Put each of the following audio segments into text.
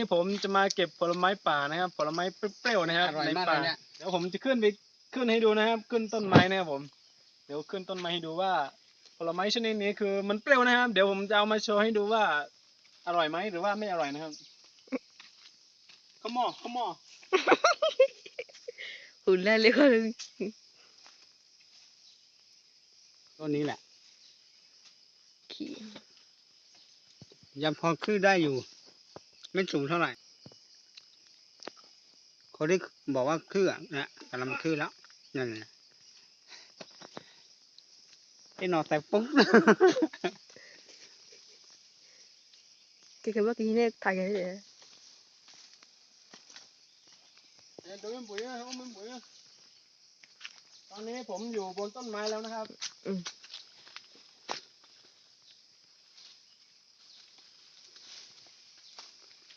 นี้ผมจะมาเก็บผลไม้ป่านะครับ ผลไม้เปรี้ยวๆนะครับอร่อยในมากป่าเลยเนี่ย เดี๋ยวผมจะขึ้นไปขึ้นให้ดูนะครับ ขึ้นต้นไม้นะครับผม เดี๋ยวขึ้นต้นไม้ให้ดูว่า ผลไม้ชนิดนี้คือมันเปรี้ยวนะครับ เดี๋ยวผมจะเอามาโชว์ให้ดูว่า อร่อยไหมหรือว่าไม่อร่อยนะครับขมอขมอ หุ่นแรกเลยก็เลยต้นนี้แหละ ขี่ยังพอขึ้นได้อยู่ ไม่สูงเท่าไหร่เขาได้บอกว่าขึ้นอะนะกำลังขึ้นแล้วนั่นไงไอ้หนอแต่ปุ๊บแกคิดว่ากี่เนี่ยถ่ายกันเลยเดี๋ยวดูมันปุ๋ยนะเอามันปุ๋ยนะตอนนี้ผมอยู่บนต้นไม้แล้วนะครับ อืม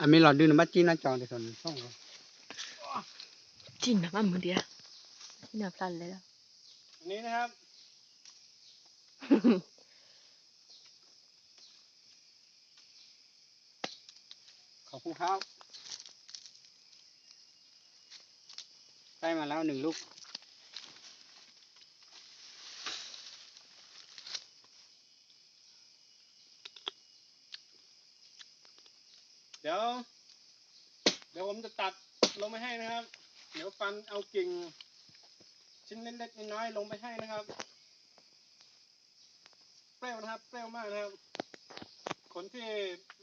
อันนี้เราดูนะบัดจีน่าจอเดี๋ยวส่วนช่องเราจริงนะมันมือเดียวที่น่าพลันเลยแล้วอันนี้นะครับ ขอบคุณครับได้มาแล้วหนึ่งลูก ดี๋ยว เดี๋ยวผมจะตัดลงไปให้นะครับ เดี๋ยวฟันเอากิ่ง ชิ้นเล็กๆน้อยๆลงไปให้นะครับเปรี้ยวนะครับเปรี้ยวมากนะครับ คนที่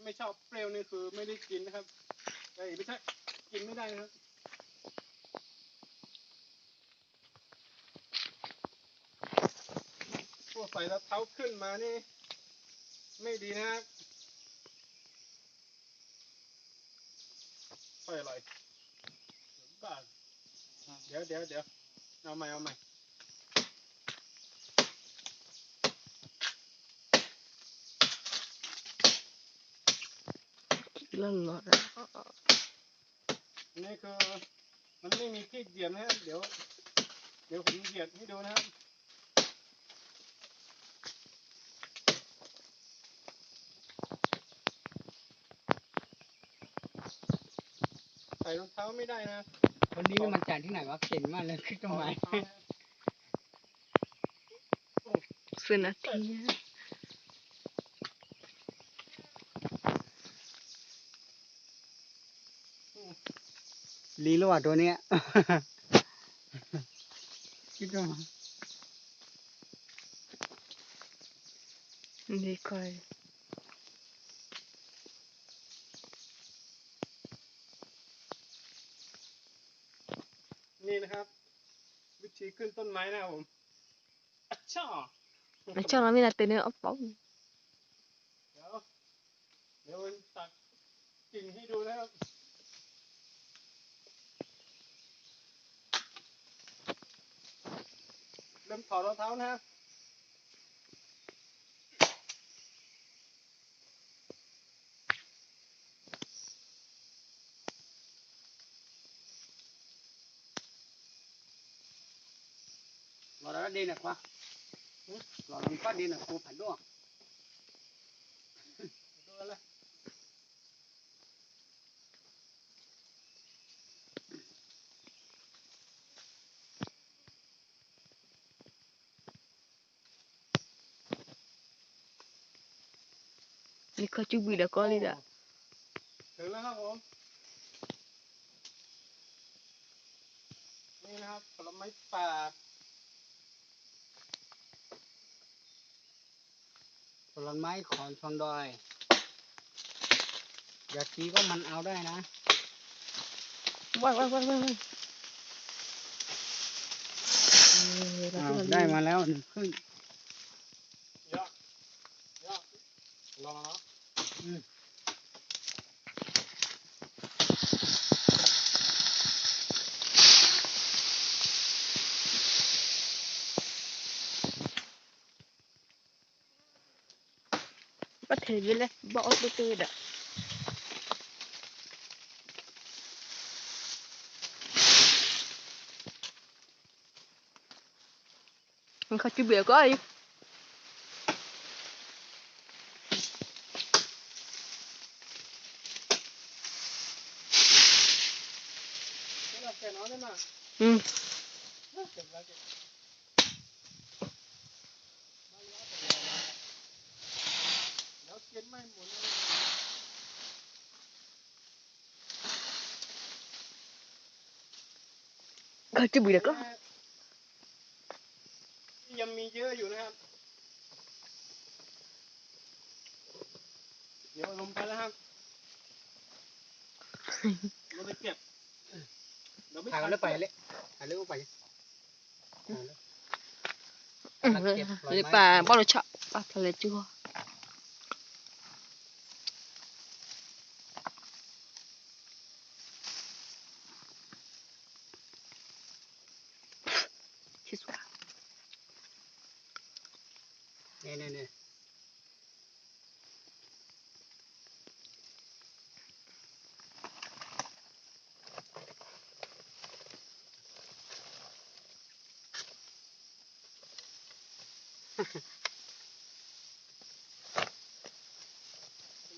ไม่ชอบเปรี้ยวนี่คือไม่ได้กินนะครับเอ้ไม่ใช่กินไม่ได้นะครับพวกใส่แล้วเท้าขึ้นมานี่ ไม่ดีนะครับ ค่อยอร่อยบ้าเดี๋ยวเดี๋ยวเดี๋ยวเอาใหม่เอาใหม่เรื่องรถอันนี้คือมันไม่มีที่เหยียบนะครับเดี๋ยว เดี๋ยวผมเหยียบให้ดูนะครับ ส่รองเท้าไม่ได้นะคนนี้มันจากที่ไหนวะเก่งมากเลยขึ้นต้นไม้สินาทีลีแล้วอะตัวเนี้ยคิดว่ามานี่คอย นี่นะครับ วิธีขึ้นต้นไม้นะครับผมอัชช่าไม่ชอบเราไม่นาเตเนื้ออ๊อปป๊อปเดี๋ยวเดี๋ยวตัดกิ่งให้ดูนะครับเริ่มถอดรองเท้านะครับ เราได้ดีนะควะเราลองก็ดีนะครูผัดด้วย ดูอะไร นี่ เขาจุบีแล้วก็เลยละถึงแล้วครับผมนี่นะครับผลไม้ป่า ลไม้ของชนดอย อยากกีก็มันเอาได้นะว้ายว้ายว้ายว้ายว้ายเออเราอ้าวก็ได้มาแล้วหนึ่งครึ่งเยอะเยอะรออืมก็เทไปเลยบอกเอาไปเตยดะ thử với lên bỏ từ từ đó mình không chịu biểu có gì Ừ. จะบีแล้วก็ยังมีเยอะอยู่นะครับ เดี๋ยวลงไปแล้วครับเราไปเก็บเดี๋ยวไม่ถ่ายทันเลือกไปเลยถ่ายเลือกไปถ่ายเลือกอืมเลยเลยป่าบ่เราชอบป่าทะเลจั่วชิสวา นี่นี่นี่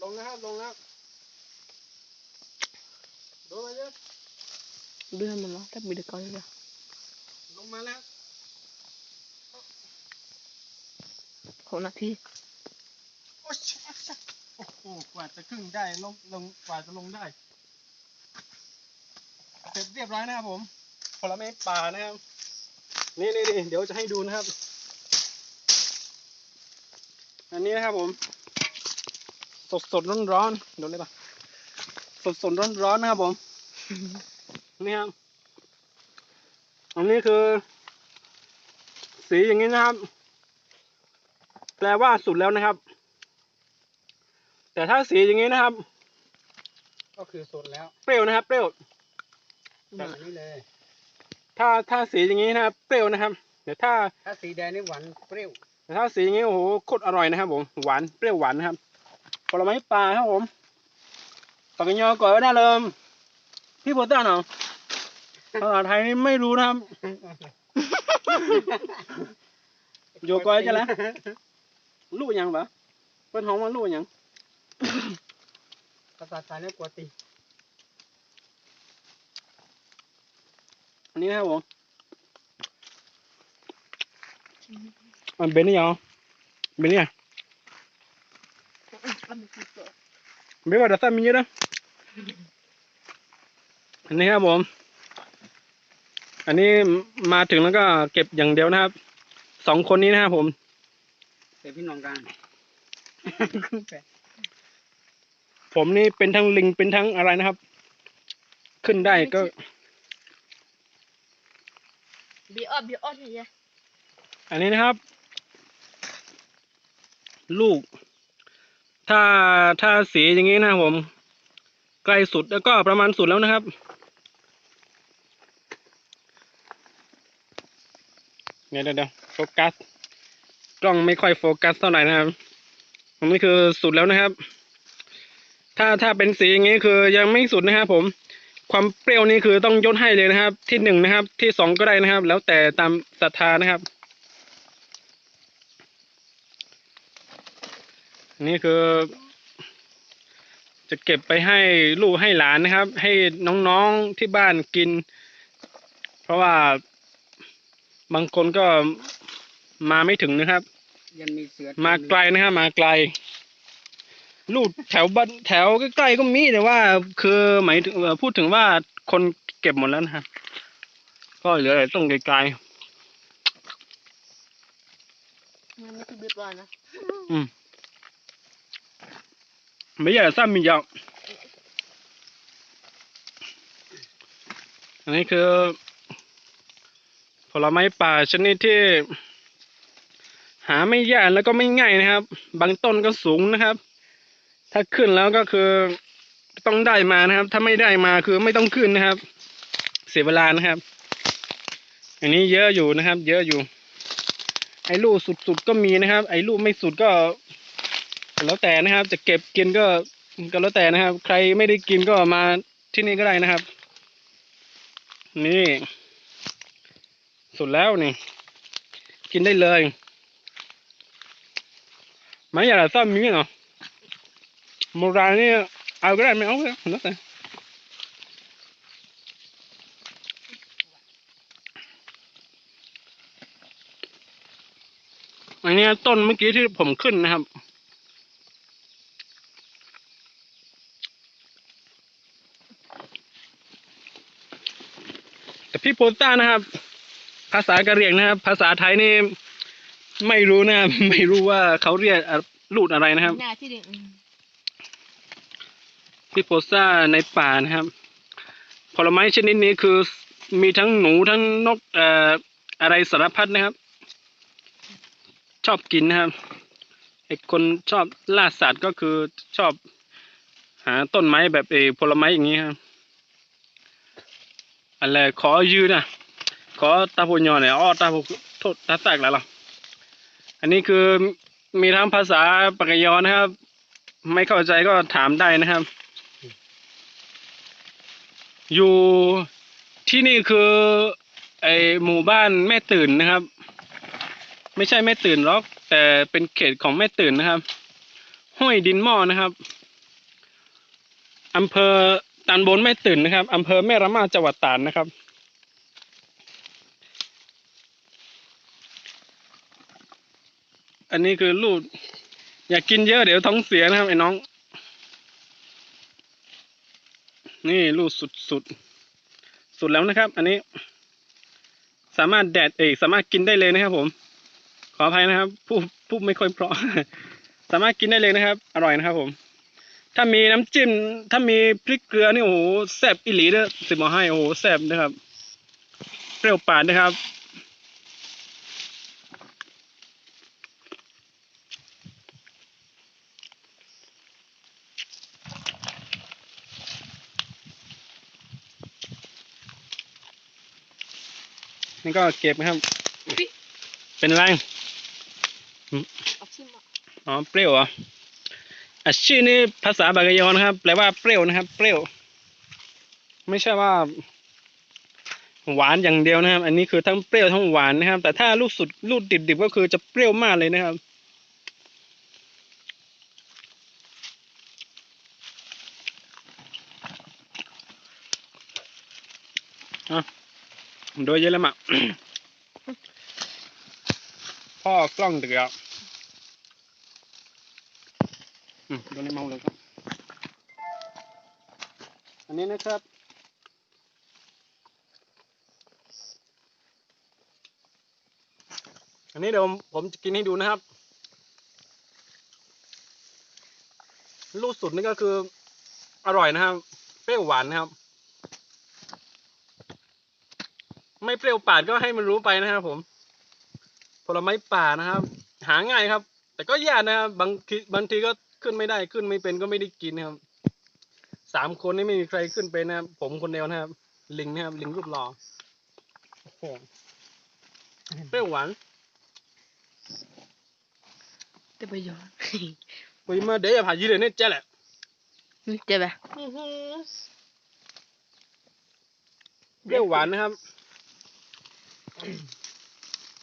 ลงนะครับ ลงแล้วดูไปเยอะ เดือนมันเนาะถ้าบีเด็กก็เลยลงมาแล้วหกนาทีโอ้ยโอ้โหกว่าจะครึ่งได้ลงลงกว่าจะลงได้เสร็จเรียบร้อยนะครับผมผลไม้ป่านะครับนี่นี่นี่เดี๋ยวจะให้ดูนะครับ อันนี้นะครับผม สดสดร้อนร้อนๆดูเลยปะสดสดร้อนร้อนๆนะครับผม นี่ครับ อันนี้คือ สีอย่างนี้นะครับ แปลว่าสุดแล้วนะครับ แต่ถ้าสีอย่างนี้นะครับ ก็คือสุดแล้วเปรี้ยวนะครับ เปรี้ยวแบบนี้เลย ถ้าถ้าสีอย่างนี้นะครับ เปรี้ยวนะครับ เดี๋ยวถ้า ถ้าสีแดงนี่หวานเปรี้ยวแต่ถ้าสีอย่างนี้โอ้โหโคตรอร่อยนะครับผมหวานเปรี้ยวหวานนะครับผลไม้ป่าครับผมปักยอก่อยไว้ได้เลย พี่โบต้าเนาะภาษาไทยนี่ไม่รู้นะครับ โยกอยจะแล้วลูกยังปะเปิ้นห้องว่าลูกยังภาษาไทยนี่กลัวตีอันนี้นะครับผมมันเป็นนี่ยังเป็นนี่อะไม่ว่าจะตั้งมีเยอะนะ อันนี้ครับผม อันนี้มาถึงแล้วก็เก็บอย่างเดียวนะครับ สองคนนี้นะครับผมเป็นพี่น้องกันผมนี่เป็นทั้งลิงเป็นทั้งอะไรนะครับ ขึ้นได้ก็ บีออบีออดเนี่ยอันนี้นะครับ ลูก ถ้าถ้าสีอย่างนี้นะครับผม ใกล้สุดแล้วก็ประมาณสุดแล้วนะครับ เดี๋ยวเดี๋ยวโฟกัส กล้องไม่ค่อยโฟกัสเท่าไหร่นะครับอันนี้คือสุดแล้วนะครับ ถ้าถ้าเป็นสีอย่างนี้คือยังไม่สุดนะครับผม ความเปรี้ยวนี่คือต้องยกให้เลยนะครับ ที่หนึ่งนะครับ ที่สองก็ได้นะครับ แล้วแต่ตามศรัทธานะครับ นี่คือ จะเก็บไปให้ลูกให้หลานนะครับ ให้น้องๆที่บ้านกิน เพราะว่า บางคนก็มาไม่ถึงนะครับ ยังมีเสือมาไกลนะครับมาไกล ลูกแถวบ้านแถวใกล้ๆก็มีแต่ว่า คือหมายถึงเอ่อพูดถึงว่าคนเก็บหมดแล้วนะครับ ก็เหลือแต่ต้องไกลมันไม่คือบีบร้อยนะๆอืมไม่อยากซ้ำมีเยอะอันนี้คือ ผลไม้ป่าชนิดที่ หาไม่ยากแล้วก็ไม่ง่ายนะครับ บางต้นก็สูงนะครับ ถ้าขึ้นแล้วก็คือต้องได้มานะครับ ถ้าไม่ได้มาคือไม่ต้องขึ้นนะครับ เสียเวลานะครับ อันนี้เยอะอยู่นะครับ เยอะอยู่ ไอ้ลูกสุดๆก็มีนะครับ ไอ้ลูกไม่สุดก็ แล้วแต่นะครับ จะเก็บกินก็ก็แล้วแต่นะครับ ใครไม่ได้กินก็มาที่นี่ก็ได้นะครับ นีุ่ดแล้วนี่ กินได้เลยไม่อยากจะซ่อมมีเนาะโมรานี่เอาก็ได้ไม่เอาก็ได้แล้วแต่อันนี้ต้นเมื่อกี้ที่ผมขึ้นนะครับ แต่พี่โพต้านะครับ ภาษากะเหรี่ยงนะครับ ภาษาไทยนี่ไม่รู้นะครับ ไม่รู้ว่าเขาเรียกอะลูดอะไรนะครับ หน้าที่หนึ่งพี่โพซ่าในป่านะครับ ผลไม้ชนิดนี้คือมีทั้งหนูทั้งนกเอ่ออะไรสารพัดนะครับ ชอบกินนะครับไอ้คนชอบล่าสัตว์ก็คือชอบหาต้นไม้แบบเออผลไม้อย่างนี้ครับอะไรขอยืนนะ ขอตาพูยอหน่อยอ้อตาพูโทษตาแตกแล้วหรออันนี้คือมีทั้งภาษาปากยอนะครับ ไม่เข้าใจก็ถามได้นะครับ อยู่ที่นี่คือไอหมู่บ้านแม่ตื่นนะครับ ไม่ใช่แม่ตื่นหรอก แต่เป็นเขตของแม่ตื่นนะครับ ห้วยดินหม้อนะครับอำเภอตำบลแม่ตื่นนะครับอำเภอแม่ระมาจังหวัดตาดนะครับ อันนี้คือลูกอย่ากินเยอะเดี๋ยวท้องเสียนะครับไอ้น้อง นี่ลูกสุดสุดสุดแล้วนะครับ อันนี้ สามารถแดดเอกสามารถกินได้เลยนะครับ ผม ขออภัยนะครับพูดพูดไม่ค่อยเพราะ สามารถกินได้เลยนะครับ อร่อยนะครับ ผม ถ้ามีน้ำจิ้มถ้ามีพริกเกลือนี่โอ้โหแซ่บอิหลีเด้อสิบอกให้โอ้โหแซ่บนะครับ เปรี้ยวปาดนะครับ นี่ก็เก็บนะครับ เป็นไรเอาชิมอะอ๋อเปรี้ยวเหรออะชื่อนี่ภาษาบาลกยอนะครับ แปลว่าเปรี้ยวนะครับ เปรี้ยว ไม่ใช่ว่า หวานอย่างเดียวนะครับ อันนี้คือทั้งเปรี้ยวทั้งหวานนะครับ แต่ถ้าลูกสุดลูกดิบๆก็คือจะเปรี้ยวมากเลยนะครับ โดยเยอะแล้วมะพ่อกล้องตึกแล้วอืมโดนในเมาเลยครับ อันนี้นะครับ อันนี้เดี๋ยวผมผมจะกินให้ดูนะครับ ลูกสุดนี่ก็คืออร่อยนะครับ เปรี้ยวหวานนะครับ ไม่เปรี้ยวปาดก็ให้มันรู้ไปนะครับผมผลไม้ป่านะครับ หาง่ายครับ แต่ก็ยากนะครับบางทีบางทีก็ขึ้นไม่ได้ขึ้นไม่เป็นก็ไม่ได้กินนะครับสามคนนี่ไม่มีใครขึ้นเป็นนะครับ ผมคนเดียวนะครับ ลิงนะครับลิงรูปหล่อโอ้โหเปรี้ยวหวานแต่ไปย้อนปุยมาเดี๋ยวอย่าผ่ายีเลยเนี่ยเจ๊แหละเจ็บไหมเปรี้ยวหวานนะครับ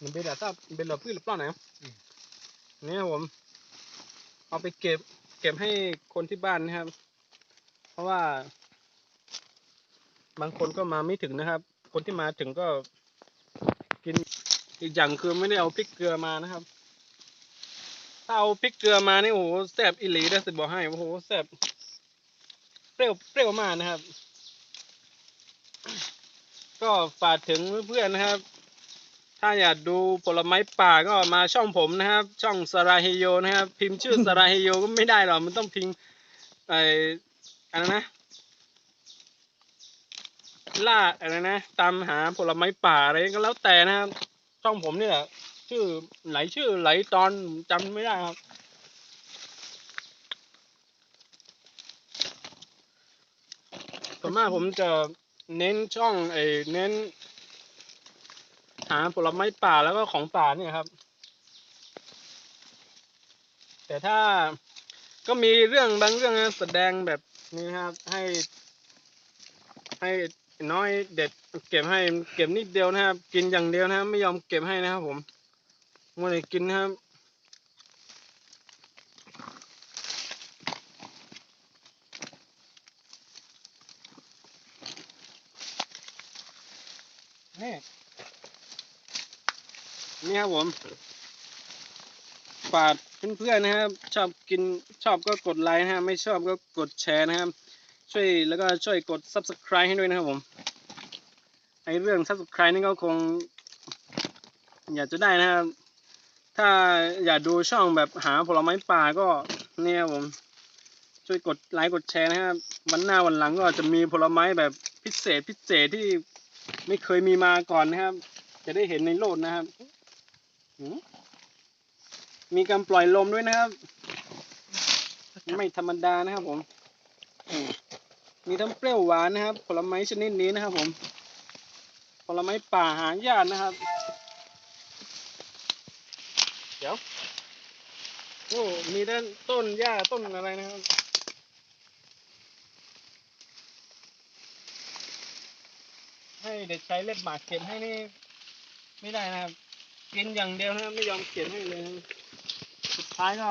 มันเป็นแบบถ้าเป็นหลอดพืชหรือเปล่านะเนี่ยครับผม เอาไปเก็บ เก็บให้คนที่บ้านนะครับ เพราะว่า บางคนก็มาไม่ถึงนะครับ คนที่มาถึงก็ กินอีกอย่างคือไม่ได้เอาพริกเกลือมานะครับ ถ้าเอาพริกเกลือมานี่โอ้โหแซ่บอีหลีได้สิบอกให้โอ้โหแซ่บเปรี้ยวเปรี้ยวมากนะครับ ก็ฝากถึงเพื่อนๆนะครับ ถ้าอยากดูผลไม้ป่าก็มาช่องผมนะครับ ช่องสราเฮโยนะครับ พิมพ์ชื่อสราเฮโยก็ไม่ได้หรอกมันต้องพิมพ์ไออะไรนะ ล่าอะไรนะตามหาผลไม้ป่าอะไรก็แล้วแต่นะครับ ช่องผมนี่แหละชื่อไหลชื่อไหลตอนจำไม่ได้ครับส่วนมากผมจะเน้นช่องไอ้เน้น หาผลไม้ป่าแล้วก็ของป่าเนี่ยครับ แต่ถ้าก็มีเรื่องบางเรื่องนะแสดงแบบนี้ครับ ให้ ให้น้อยเด็ดเก็บให้เก็บนิดเดียวนะครับ กินอย่างเดียวนะครับ ไม่ยอมเก็บให้นะครับผมมัวแต่กินนะครับนี่ นี่ครับผมฝากเพื่อนๆนะครับ ชอบกินชอบก็กดไลค์นะฮะไม่ชอบก็กดแชร์นะครับ ช่วยแล้วก็ช่วยกด subscribe ให้ด้วยนะครับผมไอเรื่อง subscribe นี่ก็คง อยากจะได้นะครับ ถ้าอยากดูช่องแบบหาผลไม้ป่าก็เนี่ยครับผม ช่วยกดไลค์กดแชร์นะครับ วันหน้าวันหลังก็จะมีผลไม้แบบพิเศษพิเศษที่ไม่เคยมีมาก่อนนะครับ จะได้เห็นในโลกนะครับ มมีการปล่อยลมด้วยนะครับ ไม่ธรรมดานะครับผมอืมมีทั้งเปรี้ยวหวานนะครับ ผลไม้ชนิดนี้นะครับผม ผลไม้ป่าหายากนะครับ เดี๋ยว โอ้ มีด้านต้นหญ้าต้นอะไรนะครับให้เด็กใช้เล็บหมากเขียนให้นี่ไม่ได้นะครับ กินอย่างเดียวนะครับไม่ยอมเขียนให้เลยสุดท้ายก็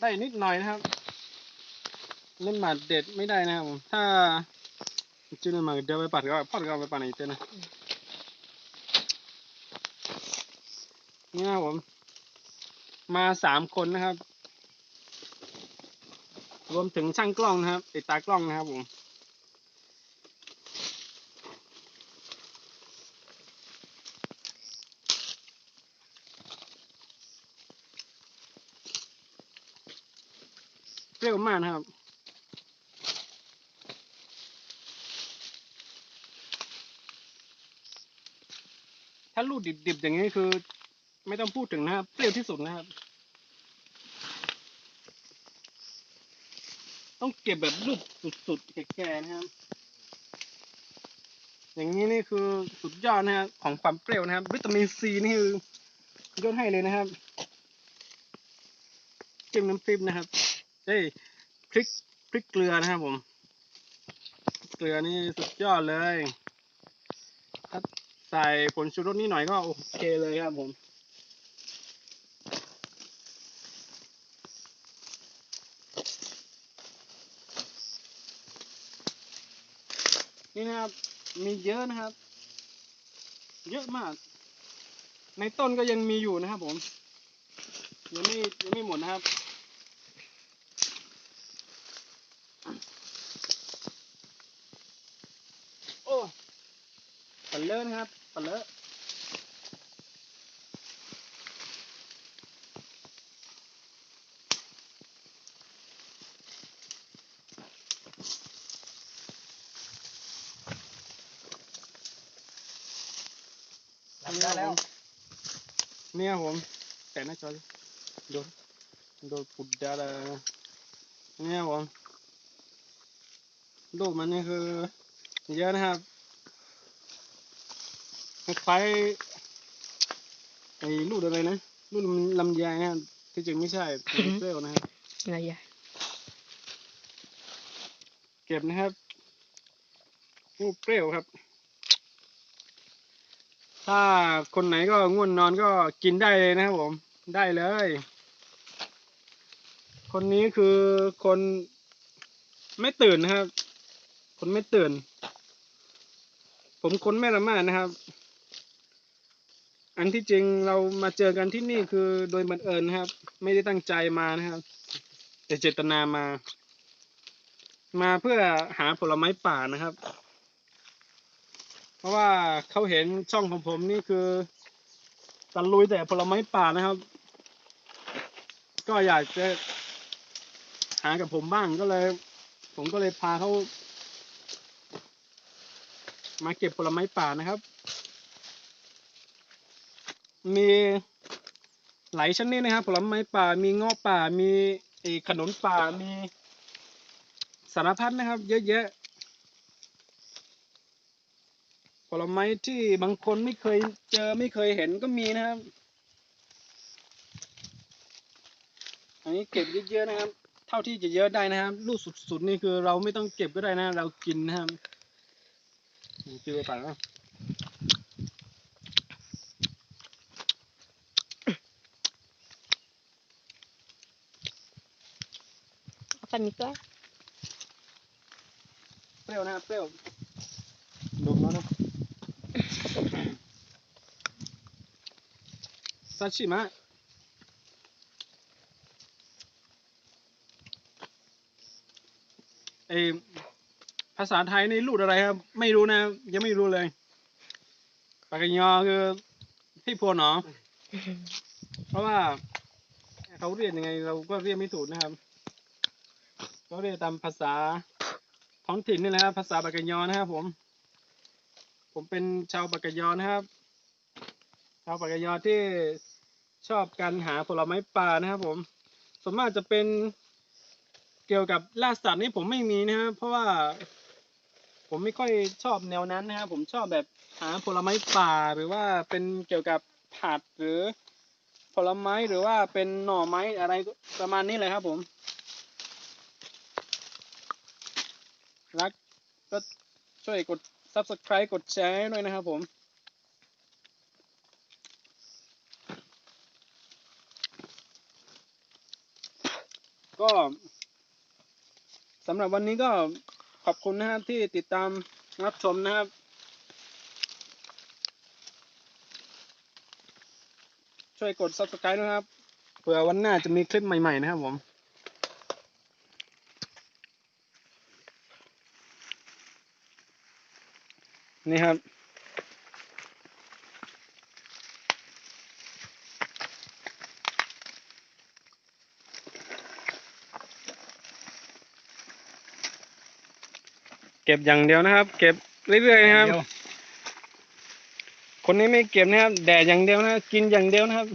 ได้นิดหน่อยนะครับเล่นหมากเด็ดไม่ได้นะครับผมถ้าจุดเล่นหมาเดียวไปปัดก็ปัดก็ไปปัดอีกเต้นนะนี่นะผม มาสามคนนะครับ รวมถึงช่างกล้องนะครับ ติดตากล้องนะครับผม รี้ยวมากนะครับถ้าลูกดิบๆอย่างนี้คือ ไม่ต้องพูดถึงนะครับ เปรี้ยวที่สุดนะครับ ต้องเก็บแบบลูกสุดๆแก่ๆนะครับ อย่างนี้นี่คือสุดยอดนะครับของความเปรี้ยวนะครับ วิตามินซีนี่คือยกให้เลยนะครับจิ้มน้ำพริกนะครับ เอ้ยพริกพริกเกลือนะครับผม เกลือนี่สุดยอดเลยถ้าใส่ผงชูรสนิดหน่อยก็โอเคเลยครับผมนี่นะครับมีเยอะนะครับ เยอะมาก ในต้นก็ยังมีอยู่นะครับผมยังไม่ยังไม่หมดนะครับ โอ้ปลา เลอะนะครับปลาเลอะได้แล้ว เนี่ยผมแต่หน้าจอดิโดนโดนปุดดาเลยเนี่ยผมลูกมันนี่คือเยอะนะครับ คล้ายๆไอ้ลูกอะไรนะลูกลำไยนะครับที่จริงไม่ใช่เป็นเปรี้ยวนะครับอะไรใหญ่เก็บนะครับลูกเปรี้ยวครับ ถ้าคนไหนก็ง่วนนอนก็กินได้เลยนะครับผม ได้เลย คนนี้คือคนไม่ตื่นนะครับ คนไม่ตื่น ผมคนไม่ละหมาดนะครับ อันที่จริงเรามาเจอกันที่นี่คือโดยบังเอิญนะครับ ไม่ได้ตั้งใจมานะครับ แต่เจตนามา มาเพื่อหาผลไม้ป่านะครับ เพราะว่าเขาเห็นช่องของผมนี่คือตะลุยแต่ผลไม้ป่านะครับ ก็อยากจะหากับผมบ้างก็เลย ผมก็เลยพาเขามาเก็บผลไม้ป่านะครับ มีหลายชนิดนะครับผลไม้ป่ามีเงาะป่ามีไอ้ขนุนป่ามีสารพัดนะครับ เยอะแยะผลไม้ที่บางคนไม่เคยเจอไม่เคยเห็นก็มีนะครับ อันนี้เก็บเยอะๆนะครับ เท่าที่จะเยอะได้นะครับ ลูกสุดๆนี่คือเราไม่ต้องเก็บก็ได้นะ เรากินนะครับกินไปป่า ปลาหมึกด้วเปรี้ยวนะครับเปรี้ยวดมแล้วเนาะซาชิมะเอภาษาไทยในรูดอะไรครับ ไม่รู้นะ ยังไม่รู้เลยปากกยอคือให้พูนเนาะเพราะว่าเขาเรียนยังไงเราก็เรียนไม่ถูกนะครับ ก็เรียกตามภาษาท้องถิ่นนี่แหละครับภาษาปากกยอนะครับผม ผมเป็นชาวปากกยอนะครับ ชาวปากกยอที่ชอบการหาผลไม้ป่านะครับผมส่วนมากจะเป็นเกี่ยวกับล่าสัตว์นี่ผมไม่มีนะครับเพราะว่าผมไม่ค่อยชอบแนวนั้นนะครับผมชอบแบบหาผลไม้ป่าหรือว่าเป็นเกี่ยวกับผัดหรือผลไม้หรือว่าเป็นหน่อไม้อะไรประมาณนี้เลยครับผม รั ก็ช่วยกด subscribe กดแชร์ห้ด้วยนะครับผม ก็สำหรับวันนี้ก็ขอบคุณนะครับที่ติดตามรับชมนะครับช่วยกด subscribe ด้วยนะครับ เผื่อวันหน้าจะมีคลิปใหม่ ๆ นะครับผม นี่ครับ เก็บอย่างเดียวนะครับ เก็บเรื่อยๆนะครับ คนนี้ไม่เก็บนะครับ แดดอย่างเดียวนะครับกินอย่างเดียวนะครับ